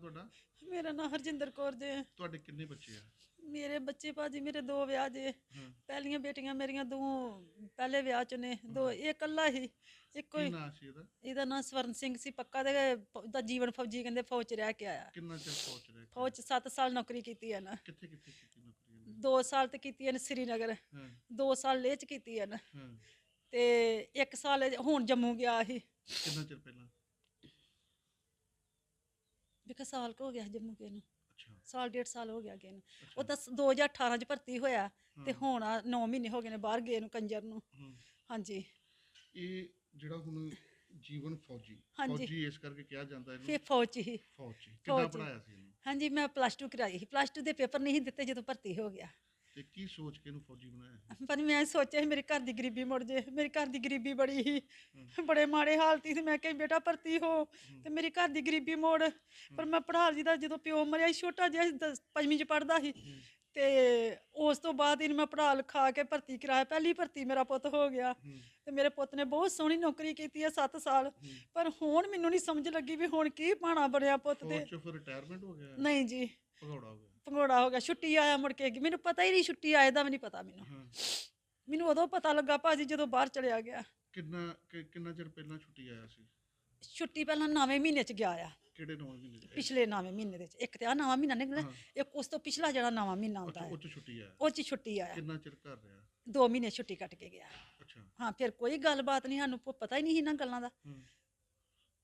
ਤੁਹਾਡਾ? ਮੇਰਾ ਨਾਮ ਹਰਜਿੰਦਰ ਕੌਰ ਜੇ। ਤੁਹਾਡੇ ਕਿੰਨੇ ਬੱਚੇ ਆ? ਮੇਰੇ ਬੱਚੇ ਭਾਜੀ ਮੇਰੇ ਦੋ ਵਿਆਹ ਜੇ। ਪਹਿਲੀਆਂ ਬੇਟੀਆਂ ਮੇਰੀਆਂ ਦੋ ਪਹਿਲੇ ਵਿਆਹ ਚ ਨੇ। ਦੋ ਇਹ ਇਕੱਲਾ ਹੀ। ਇੱਕੋ ਕੀ ਹੀ ਨਾਂ ਸੀ ਇਹਦਾ? ਇਹਦਾ ਨਾਮ ਸਵਰਨ ਸਿੰਘ ਸੀ। ਪੱਕਾ ਦੇ ਦਾ ਜੀਵਨ ਫੌਜੀ ਕਹਿੰਦੇ ਫੌਜ ਚ ਰਹਿ ਕੇ ਆਇਆ। ਕਿੰਨਾ ਚਿਰ ਫੌਜ ਰਿਹਾ ਫੌਜ ਚ 7 ਸਾਲ ਨੌਕਰੀ ਕੀਤੀ ਹੈ ਨਾ ਕਿੱਥੇ ਕਿੱਥੇ ਕੀਤੀ ਨੌਕਰੀ ਇਹਨੇ? 2 ਸਾਲ ਤੇ ਕੀਤੀ ਹੈ ਸ੍ਰੀਨਗਰ। ਹਾਂ। 2 ਸਾਲ ਲੇਹ ਚ ਕੀਤੀ ਹੈ ਨਾ ਹਾਂ। ਤੇ 1 ਸਾਲ ਹੁਣ ਜੰਮੂ ਗਿਆ ਸੀ। ਕਿੰਨਾ ਚਿਰ ਪਹਿਲਾਂ? ਦੇਖਾ ਸਾਲ ਕੁ ਹੋ ਗਿਆ ਜੰਮੂ ਗਏ ਨੂੰ। ਅੱਛਾ। ਸਾਲ ਡੇਢ ਸਾਲ ਹੋ ਗਿਆ ਗਏ ਨੂੰ। ਉਹ ਤਾਂ 2018 ਚ ਭਰਤੀ ਹੋਇਆ ਤੇ ਹੁਣ 9 ਮਹੀਨੇ ਹੋ ਗਏ ਨੇ ਬਾਹਰ ਗਏ ਨੂੰ ਕੰਜਰ ਨੂੰ। ਹਾਂ। ਹਾਂਜੀ। ਇਹ ਜਿਹੜਾ ਹੁਣ ਜੀਵਨ ਫੌਜੀ ਹਾਂਜੀ। ਫੌਜੀ ਇਸ ਕਰਕੇ ਕਿਹਾ ਜਾਂਦਾ ਇਹਨੂੰ। ਫਿਰ ਫੌਜ। ਚ ਹੀ ਫੌਜੀ। ਕਿੰਨਾ ਫੌਜੀ। ਪੜਾਇਆ ਸੀ ਇਹਨੂੰ? ਹਾਂਜੀ ਮੈਂ ਪਲੱਸ 2 ਕਰਾਈ ਸੀ। ਪਲੱਸ 2 ਦੇ ਪੇਪਰ ਨਹੀਂ ਸੀ ਦਿੱਤੇ ਜਦੋਂ ਭਰਤੀ ਹੋ ਗਿਆ। ਤੇ ਕੀ ਸੋਚ ਕੇ ਇਹਨੂੰ ਫੌਜੀ ਬਣਾਇਆ ਪਰ ਮੈਂ ਸੋਚਿਆ ਸੀ ਮੇਰੇ ਘਰ ਦੀ ਗਰੀਬੀ ਮੁੜ ਜੇ ਮੇਰੀ ਘਰ ਦੀ ਗਰੀਬੀ ਬੜੀ ਸੀ ਬੜੇ ਮਾੜੇ ਹਾਲਤੀ ਸੀ ਮੈਂ ਕਿਹਾ ਬੇਟਾ ਭਰਤੀ ਹੋ ਤੇ ਮੇਰੀ ਘਰ ਦੀ ਗਰੀਬੀ ਮੋੜ। ਪਰ ਮੈਂ ਪੜ੍ਹਾ ਜੀ ਦਾ ਜਦੋਂ ਪਿਓ ਮਰਿਆ ਸੀ ਛੋਟਾ ਜਿਹਾ ਸੀ, ਦਸ- ਪੰਜਵੀਂ ਚ ਪੜਦਾ ਸੀ। ਤੇ ਉਸ ਤੋਂ ਬਾਅਦ ਇਹਨੂੰ ਮੈਂ ਪੜ੍ਹਾ ਲਿਖਾ ਕੇ ਭਰਤੀ ਕਰਾਇਆ। ਪਹਿਲੀ ਭਰਤੀ ਮੇਰਾ ਪੁੱਤ ਹੋ ਗਿਆ। ਤੇ ਮੇਰੇ ਪੁੱਤ ਨੇ ਬਹੁਤ ਸੋਹਣੀ ਨੌਕਰੀ ਕੀਤੀ ਹੈ 7 ਸਾਲ। ਪਰ ਹੁਣ ਮੈਨੂੰ ਨਹੀਂ ਸਮਝ ਲੱਗੀ ਵੀ ਹੁਣ ਕੀ ਪਾਣਾ ਬਣਿਆ ਪੁੱਤ ਤੇ। ਫੌਜ ਚੋਂ ਫਿਰ ਰਿਟਾਇਰਮੈਂਟ ਹੋ ਗਿਆ। ਨਹੀਂ ਜੀ। ਭਗੌੜਾ ਹੋ ਗਿਆ। ਪੰਗੋੜਾ ਹੋ ਗਿਆ ਛੁੱਟੀ ਆਇਆ ਮੁੜ ਕੇ ਮੈਨੂੰ ਪਤਾ ਹੀ ਨਹੀਂ ਛੁੱਟੀ ਆਏ ਦਾ ਵੀ ਨਹੀਂ ਪਤਾ ਮੈਨੂੰ। ਹਾਂ। ਮੈਨੂੰ ਉਦੋਂ ਪਤਾ ਲੱਗਾ ਭਾਜੀ ਜਦੋਂ ਬਾਹਰ ਚਲਿਆ ਗਿਆ। ਕਿੰਨਾ ਕਿ- ਕਿੰਨਾ ਚਿਰ ਪਹਿਲਾਂ ਛੁੱਟੀ ਆਇਆ ਸੀ? ਛੁੱਟੀ ਪਹਿਲਾਂ ਨਵੇਂ ਮਹੀਨੇ ਚ ਗਿਆ ਆ। ਕਿਹੜੇ ਨੌਂ ਮਹੀਨੇ ਚ? ਪਿਛਲੇ ਨਵੇਂ ਮਹੀਨੇ ਦੇ ਚ। ਇੱਕ ਤੇ ਆ ਨਵਾਂ ਮਹੀਨਾ ਨਿਕਲਿਆ ਹਾਂ। ਇੱਕ ਉਸ ਤੋਂ ਪਿਛਲਾ ਜਿਹੜਾ ਨਵਾਂ ਮਹੀਨਾ ਹੁੰਦਾ ਅੱਛਾ ਹੈ। ਉਹ ਚ ਛੁੱਟੀ ਆਇਆ। ਉਹ ਚ ਛੁੱਟੀ ਆਇਆ। ਕਿੰਨਾ ਚਿਰ ਘਰ ਰਿਹਾ? ਦੋ ਮਹੀਨੇ ਛੁੱਟੀ ਕੱਟ ਕੇ ਗਿਆ। ਅੱਛਾ। ਹਾਂ ਫਿਰ ਕੋਈ ਗੱਲਬਾਤ ਨਹੀਂ ਸਾਨੂੰ ਪ- ਪਤਾ ਹੀ ਨਹੀਂ ਇਹਨਾਂ ਗੱਲਾਂ ਦਾ। ਹੂੰ।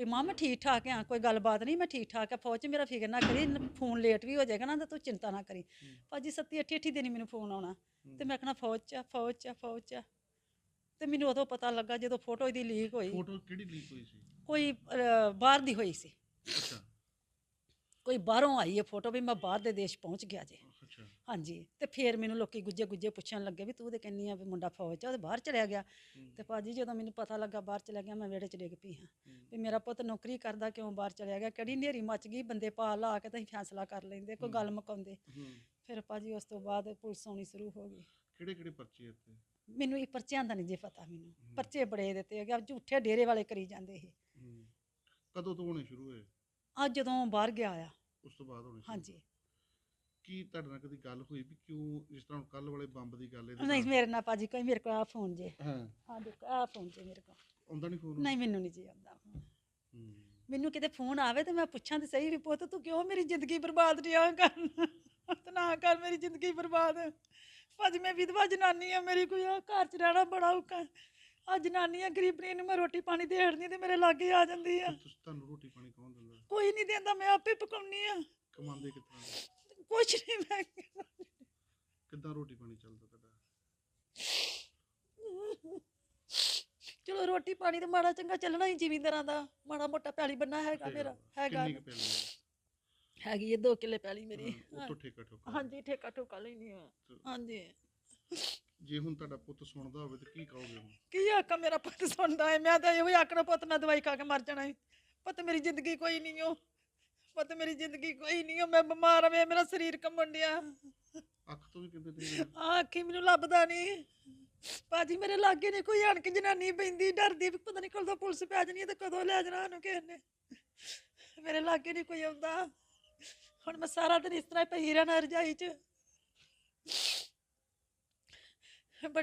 ਵੀ ਮਾਂ ਮੈਂ ਠੀਕ ਠਾਕ ਆ ਕੋਈ ਗੱਲਬਾਤ ਨਹੀਂ ਮੈਂ ਠੀਕ ਠਾਕ ਆ ਫੌਜ 'ਚ ਮੇਰਾ ਫਿਕਰ ਨਾ ਕਰੀ ਫੋਨ ਲੇਟ ਵੀ ਹੋ ਜਾਏਗਾ ਨਾ ਤਾਂ ਤੂੰ ਚਿੰਤਾ ਨਾ ਕਰੀ। ਭਾਜੀ ਸੱਤੀ ਅੱਠੀ ਅੱਠੀ ਦਿਨ ਮੈਨੂੰ ਫੋਨ ਆਉਣਾ ਤੇ ਮੈਂ ਕਹਣਾ ਫੌਜ 'ਚ ਆ, ਫੌਜ 'ਚ ਆ, ਫੌਜ 'ਚ ਆ। ਤੇ ਮੈਨੂੰ ਉਦੋਂ ਪਤਾ ਲੱਗਾ ਜਦੋਂ ਫੋਟੋ ਇਹਦੀ ਲੀਕ ਹੋਈ। ਫੋਟੋ ਕਿਹੜੀ ਲੀਕ ਹੋਈ ਸੀ? ਕੋਈ ਅਹ, ਬਾਹਰ ਦੀ ਹੋਈ ਸੀ। ਅੱਛਾ। ਕੋਈ ਬਾਹਰੋਂ ਆਈ ਹੈ ਫੋਟੋ ਵੀ ਮੈਂ ਬਾਹਰ ਦੇ ਦੇਸ਼ ਪਹੁੰਚ ਗਿਆ ਜੇ। ਹਾਂਜੀ। ਤੇ ਫੇਰ ਮੈਨੂੰ ਲੋਕੀ ਗੁੱਜੇ ਗੁੱਜੇ ਪੁੱਛਣ ਲੱਗੇ ਵੀ ਤੂੰ ਤੇ ਕਹਿੰਨੀ ਆ ਵੀ ਮੁੰਡਾ ਫੌਜ ਚ ਆ, ਉਹ ਤੇ ਬਾਹਰ ਚਲਿਆ ਗਿਆ। ਤੇ ਭਾਜੀ ਜਦੋਂ ਮੈਨੂੰ ਪਤਾ ਲੱਗਾ ਬਾਹਰ ਚਲਿਆ ਗਿਆ ਮੈਂ ਵਿਹੜੇ ਚ ਡਿੱਗ ਪਈ ਹਾਂ। ਵੀ ਮੇਰਾ ਪੁੱਤ ਨੌਕਰੀ ਕਰਦਾ ਕਿਉਂ ਬਾਹਰ ਚਲਿਆ ਗਿਆ? ਕਿਹੜੀ ਨੇਰੀ ਮੱਚ ਗਈ? ਬੰਦੇ ਪਾ ਲਾ ਕੇ ਤਾਂ ਅਸੀਂ ਫੈਸਲਾ ਕਰ ਲੈਂਦੇ ਕੋਈ ਗੱਲ ਮੁਕਾਉਂਦੇ। ਫਿਰ ਭਾਜੀ ਉਸ ਤੋਂ ਬਾਅਦ ਪੁਲਿਸ ਆਉਣੀ ਸ਼ੁਰੂ ਹੋ ਗਈ। ਕਿਹੜੇ ਕਿਹੜੇ ਪਰਚੇ ਇੱਥੇ ਮੈਨੂੰ ਇਹ ਪਰਚਿਆਂ ਦਾ ਨਹੀਂ ਜੇ ਪਤਾ ਮੈਨੂੰ। ਪਰਚੇ ਬੜੇ ਦਿੱਤੇ ਹੈਗੇ ਆ ਝੂਠੇ ਡੇਰੇ ਵਾਲੇ ਕਰੀ ਜਾਂਦੇ ਇਹ। ਕਦੋਂ ਤੋਂ ਹੋਣੇ ਸ਼ੁਰੂ ਹੋਏ? ਅੱਜ ਜਦੋਂ ਬਾਹਰ ਗਿਆ ਆ। ਉਸ ਤੋਂ ਬਾਅਦ ਹੋਣੇ ਸ਼ੁਰੂ? ਹਾਂਜੀ। ਕੀ ਤੁਹਾਡੇ ਨਾਲ ਕਦੀ ਗੱਲ ਹੋਈ ਵੀ ਕਿਉਂ ਜਿਸ ਤਰ੍ਹਾਂ ਕੱਲ ਵਾਲੇ ਬੰਬ ਦੀ ਗੱਲ ਇਹਦੇ ਨਹੀਂ ਨਾਲ- ਮੇਰੇ ਨਾਲ ਭਾਜੀ ਕੋਈ ਮੇਰੇ ਕੋਲ ਆ ਫੋਨ ਜੇ। ਹਾਂ। ਆ ਦੇਖੋ ਆ ਫੋਨ ਜੇ ਮੇਰੇ ਕੋਲ। ਆਉਂਦਾ ਨਹੀਂ ਫੋਨ ਨਹੀਂ ਮੈਨੂੰ ਨਹੀਂ ਜੀ ਆਉਂਦਾ। ਹੂੰ। ਮੈਨੂੰ ਕਿਤੇ ਫੋਨ ਆਵੇ ਤੇ ਮੈਂ ਪੁੱਛਾਂ ਤੇ ਸਹੀ ਵੀ ਪੁੱਤ ਤੂੰ ਕਿਉਂ ਮੇਰੀ ਜ਼ਿੰਦਗੀ ਬਰਬਾਦ ਰਿਹਾ ਕਰਨ ਤੇ ਨਾ ਕਰ ਮੇਰੀ ਜ਼ਿੰਦਗੀ ਬਰਬਾਦ। ਭਾਜੀ ਮੈਂ ਵਿਧਵਾ ਜਨਾਨੀ ਆ ਮੇਰੀ ਕੋਈ ਆ ਘਰ ਚ ਰਹਿਣਾ ਬੜਾ ਔਖਾ ਆ ਜਨਾਨੀ ਆ ਗਰੀਬਣੀ ਨੂੰ ਮੈਂ ਰੋਟੀ ਪਾਣੀ ਦੇੜਨੀ ਤੇ ਮੇਰੇ ਲਾਗੇ ਆ ਜਾਂਦੀ ਆ। ਤੁਸੀਂ ਤੁਹਾਨੂੰ ਰੋਟੀ ਪਾਣੀ ਕੌਣ ਦਿੰਦਾ? ਕੋਈ ਨਹੀਂ ਦਿੰਦਾ ਮੈਂ ਆਪੇ ਪਕਾਉਣੀ ਆ। ਕਮਾਉਂਦੇ ਕਿੱਥਾਂ? ਕੁਛ ਨਹੀਂ ਮੈਂ ਕਿੱਦਾਂ ਰੋਟੀ ਪਾਣੀ ਚੱਲਦਾ ਤੁਹਾਡਾ? ਚਲੋ ਰੋਟੀ ਪਾਣੀ ਤੇ ਮਾੜਾ ਚੰਗਾ ਚੱਲਣਾ ਹੀ ਜ਼ਿਮੀਂਦਾਰਾਂ ਦਾ। ਮਾੜਾ ਮੋਟਾ ਪੈਲੀ ਬੰਨਾ ਹੈਗਾ ਮੇਰਾ ਹੈਗਾ ਕਿੰਨੀ ਕੁ ਪੈਲੀ ਹੈ? ਹੈਗੀ ਇਹ 2 ਕਿੱਲੇ ਪੈਲੀ ਮੇਰੀ। ਹਾਂ, ਉਹ ਤੋਂ ਠੇਕਾ ਠੋਕਾ ਹਾਂਜੀ ਠੇਕਾ ਠੋਕਾ ਲੈਣੀ ਆ ਹਾਂਜੀ। ਜੇ ਹੁਣ ਤੁਹਾਡਾ ਪੁੱਤ ਸੁਣਦਾ ਹੋਵੇ ਤੇ ਕੀ ਕਹੋਗੇ ਉਹਨੂੰ ਕੀ ਆਖਾਂ ਮੇਰਾ ਪੁੱਤ ਸੁਣਦਾ ਹੈ। ਮੈਂ ਤਾਂ ਇਹੋ ਹੀ ਆਖਣਾ ਪੁੱਤ ਮੈਂ ਦਵਾਈ ਖਾ ਕੇ ਮਰ ਜਾਣਾ ਹੈ ਪੁੱਤ ਮੇਰੀ ਜ਼ਿੰਦਗੀ ਕੋਈ ਨਹੀਂ ਓ। ਪੁੱਤ ਮੇਰੀ ਜ਼ਿੰਦਗੀ ਕੋਈ ਨਹੀਂ ਮੈਂ ਬਿਮਾਰ ਆ ਮੇਰਾ ਸਰੀਰ ਕੰਬਣ ਡਿਆ। ਅੱਖ ਤੋਂ ਵੀ ਕਿਤੇ ਤੇ ਆਹ ਅੱਖੀ ਮੈਨੂੰ ਲੱਭਦਾ ਨਹੀਂ। ਬਾਜੀ ਮੇਰੇ ਲਾਗੇ ਨਹੀਂ ਕੋਈ ਅਣਕ ਜਨਾਨੀ ਪੈਂਦੀ ਡਰਦੀ ਵੀ ਪਤਾ ਨਹੀਂ ਕਦੋਂ ਪੁਲਿਸ ਪੈ ਜਾਣੀ ਤੇ ਕਦੋਂ ਲੈ ਜਾਣਾ ਉਹਨੂੰ ਕਿਸੇ ਨੇ। ਮੇਰੇ ਲਾਗੇ ਨਹੀਂ ਕੋਈ ਆਉਂਦਾ। ਹੁਣ ਮੈਂ ਸਾਰਾ ਦਿਨ ਇਸ ਤਰ੍ਹਾਂ ਹੀ ਪਈ ਰਹਿਣਾ ਰਜਾਈ 'ਚ। ਬੜੀ